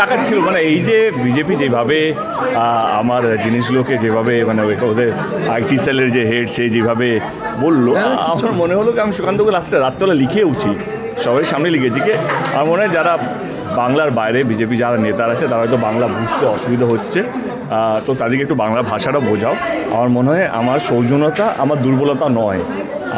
ডাকার ছিল। মানে এই যে বিজেপি যেভাবে আমার জিনিসগুলোকে যেভাবে মানে ওদের আইটি সেলের যে হেড সে যেভাবে বলল আমার মনে হলো কি আমি সুকান্তকে লাস্টে রাত্রেবেলা লিখে উঠি। সবাই সামনে লিখেছি কি আমার মনে হয় যারা বাংলার বাইরে বিজেপি যারা নেতারা আছে তারা হয়তো বাংলা বুঝতে অসুবিধা হচ্ছে। তো তাদেরকে একটু বাংলা ভাষাটা বোঝাও। আমার মনে হয় আমার সৌজন্যতা আমার দুর্বলতা নয়।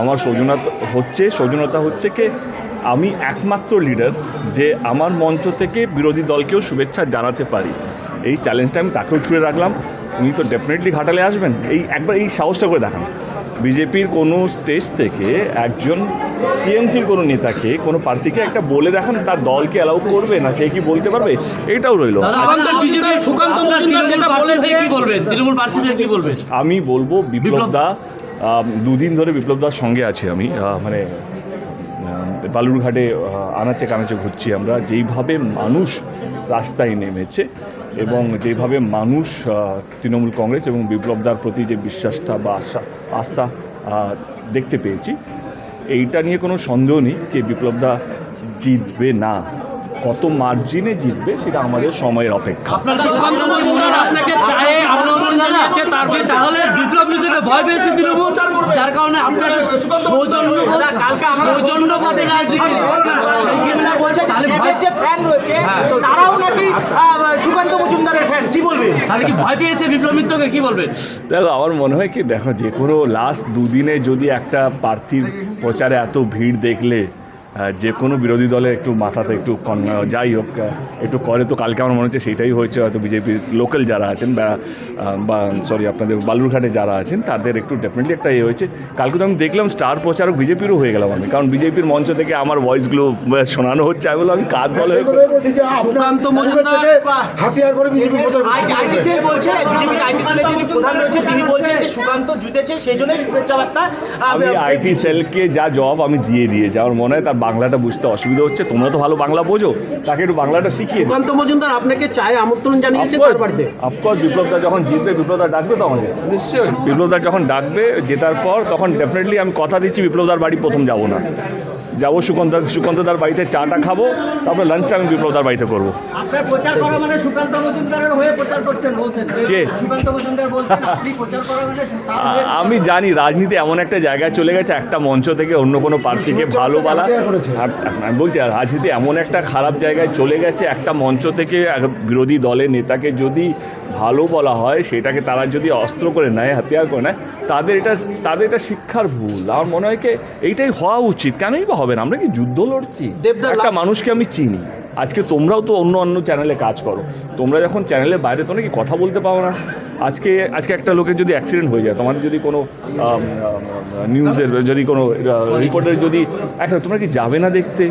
আমার সৌজন্যতা হচ্ছে সৌজন্যতা হচ্ছে কি আমি একমাত্র লিডার যে আমার মঞ্চ থেকে বিরোধী দলকেও শুভেচ্ছা জানাতে পারি। এই চ্যালেঞ্জটা আমি তাকেও ছুঁড়ে রাখলাম। উনি তো ডেফিনেটলি ঘাটালে আসবেন। এই একবার এই সাহসটা করে দেখান। বিজেপির কোনো স্টেজ থেকে একজন টিএমসির কোনো নেতাকে কোনো প্রার্থীকে একটা বলে দেখান তার দলকে অ্যালাউ করবে না সে কি বলতে পারবে? এটাও রইল। আমি বলব বিপ্লব দা দুদিন ধরে বিপ্লব দার সঙ্গে আছি আমি। মানে বালুরঘাটে আনাচে কানাচে ঘুরছি আমরা। যেইভাবে মানুষ রাস্তায় নেমেছে এবং যেভাবে মানুষ তৃণমূল কংগ্রেস এবং বিপ্লবদার প্রতি যে বিশ্বাসটা বা আশা, আস্থা দেখতে পেয়েছি, এইটা নিয়ে কোনো সন্দেহ নেই যে বিপ্লবদা জিতবে না। কত মার্জিনে জিতবে সেটা আমাদের সময়ের অপেক্ষা। জানিয়েছে তারপরে তাহলে বিপ্লব ভয় পেয়েছে তৃণমূল যার কারণে আপনার সৌজন্য সৌজন্য পদে রাজনীতি তাহলে ভয় যে ফ্যান রয়েছে হ্যাঁ। তারাও নাকি সুকান্ত মজুমদারের ফ্যান কি বলবেন তাহলে কি ভয় পেয়েছে বিপ্লব মিত্রকে কি বলবেন দেখো আমার মনে হয় কি দেখো যে কোনো লাস্ট দুদিনে যদি একটা প্রার্থীর প্রচারে এত ভিড় দেখলে যে কোনো বিরোধী দলের একটু মাথাতে একটু কন- যাই হোক একটু করে তো কালকে আমার মনে হচ্ছে সেটাই হয়েছে হয়তো বিজেপির লোকাল যারা আছেন বা বা সরি আপনাদের বালুরঘাটে যারা আছেন তাদের একটু ডেফিনেটলি একটা ইয়ে হয়েছে। কালকে তো আমি দেখলাম স্টার প্রচারক বিজেপিরও হয়ে গেলাম আমি কারণ বিজেপির মঞ্চ থেকে আমার ভয়েসগুলো শোনানো হচ্ছে আমি বললাম আমি বলে হাতিয়ার করে বিজেপি প্রচার করছে। আইটিসিএল বলছে বিজেপির আইটিসিএল যিনি প্রধান রয়েছে তিনি বলছেন যে সুকান্ত জিতেছে সেই জন্য শুভেচ্ছা বার্তা। আমি আইটি সেলকে যা জব আমি দিয়ে দিয়েছি আমার মনে হয় তার বাংলাটা বুঝতে অসুবিধা হচ্ছে। তোমরা তো ভালো বাংলা বোঝো তাকে একটু বাংলাটা শিখিয়ে দিও। সুকান্ত মজুমদার আপনাকে চায় আমন্ত্রণ জানিয়েছে তার বাড়িতে। অফকোর্স বিপ্লবদা যখন জিতবে বিপ্লবদা ডাকবে তো আমাকে? নিশ্চয়ই। বিপ্লবদা যখন ডাকবে জেতার পর তখন ডেফিনেটলি আমি কথা দিচ্ছি বিপ্লবদার বাড়ি প্রথম যাব না। যাব সুকান্ত সুকান্তদার বাড়িতে চাটা খাব তারপরে লাঞ্চটা আমি বিপ্লবদার বাড়িতে করব। আপনার প্রচার করা মানে সুকান্ত মজুমদারের হয়ে প্রচার করছেন বলছেন। কে? সুকান্ত মজুমদার বলছেন আপনি প্রচার করা মানে আমি জানি রাজনীতি এমন একটা জায়গায় চলে গেছে একটা মঞ্চ থেকে অন্য কোনো প্রার্থীকে ভালো বালা করেছে। আর- আমি বলছি আর রাজনীতি এমন একটা খারাপ জায়গায় চলে গেছে একটা মঞ্চ থেকে এক বিরোধী দলের নেতাকে যদি ভালো বলা হয় সেটাকে তারা যদি অস্ত্র করে নেয় হাতিয়ার করে নেয় তাদের এটা তাদের এটা শিক্ষার ভুল। আমার মনে হয় কি এইটাই হওয়া উচিত। কেনই বা হবে না? আমরা কি যুদ্ধ লড়ছি? একটা মানুষকে আমি চিনি। আজকে তোমরাও তো অন্য অন্য চ্যানেলে কাজ করো। তোমরা যখন চ্যানেলের বাইরে তো নাকি কথা বলতে পারো না। আজকে আজকে একটা লোকের যদি অ্যাক্সিডেন্ট হয়ে যায় তোমাদের যদি কোনো নিউজের যদি কোনো রিপোর্টের যদি একটা তোমরা কি যাবে না দেখতে?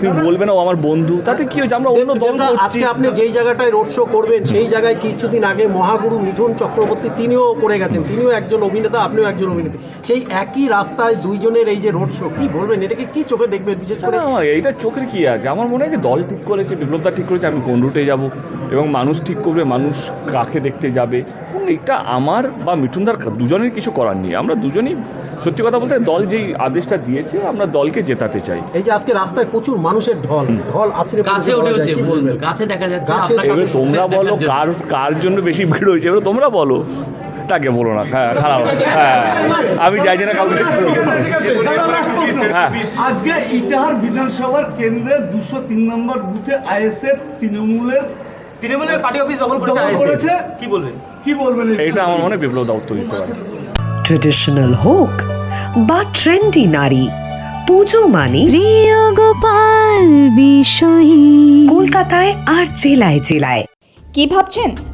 তুমি বলবে না ও আমার বন্ধু। তাতে কি হয়েছে? আমরা অন্য দল আজকে আপনি যেই জায়গাটায় রোড শো করবেন সেই জায়গায় কিছুদিন আগে মহাগুরু মিঠুন চক্রবর্তী তিনিও করে গেছেন। তিনিও একজন অভিনেতা আপনিও একজন অভিনেতা সেই একই রাস্তায় দুইজনের এই যে রোড শো কি বলবেন? এটাকে কি চোখে দেখবেন বিশেষ করে? এইটা চোখের কি আছে? আমার মনে হয় যে দল ঠিক করেছে বিপ্লবদা ঠিক করেছে আমি কোন রুটে যাব? এবং মানুষ ঠিক করবে মানুষ কাকে দেখতে যাবে? এবং এটা আমার বা মিঠুনদার দুজনের কিছু করার নেই। আমরা দুজনেই সত্যি কথা বলতে দল যেই আদেশটা দিয়েছে আমরা দলকে জেতাতে চাই। এই যে আজকে রাস্তায় প্রচুর মানুষের ঢল ঢল আছে গাছে উঠে গাছে দেখা যাচ্ছে এবারে তোমরা বলো কার কার জন্য বেশি ভিড় হয়েছে? এবার তোমরা বলো। তাকে বলো না। হ্যাঁ খারাপ হ্যাঁ। আমি চাইছি না কাউকে হ্যাঁ। আজকে ইটাহার বিধানসভার কেন্দ্রের দুশো তিন নম্বর বুথে আইএসএফ তৃণমূলের তৃণমূলের পার্টি অফিস দখল করেছে। কি বলবেন? কি বলবেন এইটা আমার মনে বিপ্লব দা উত্তর দিতে পারে। ট্রেডিশনাল হোক বা ট্রেন্ডি নারী পুজো মানে প্রিয় গোপাল বিষয়ী। কলকাতায় আর জেলায় জেলায়। কি ভাবছেন?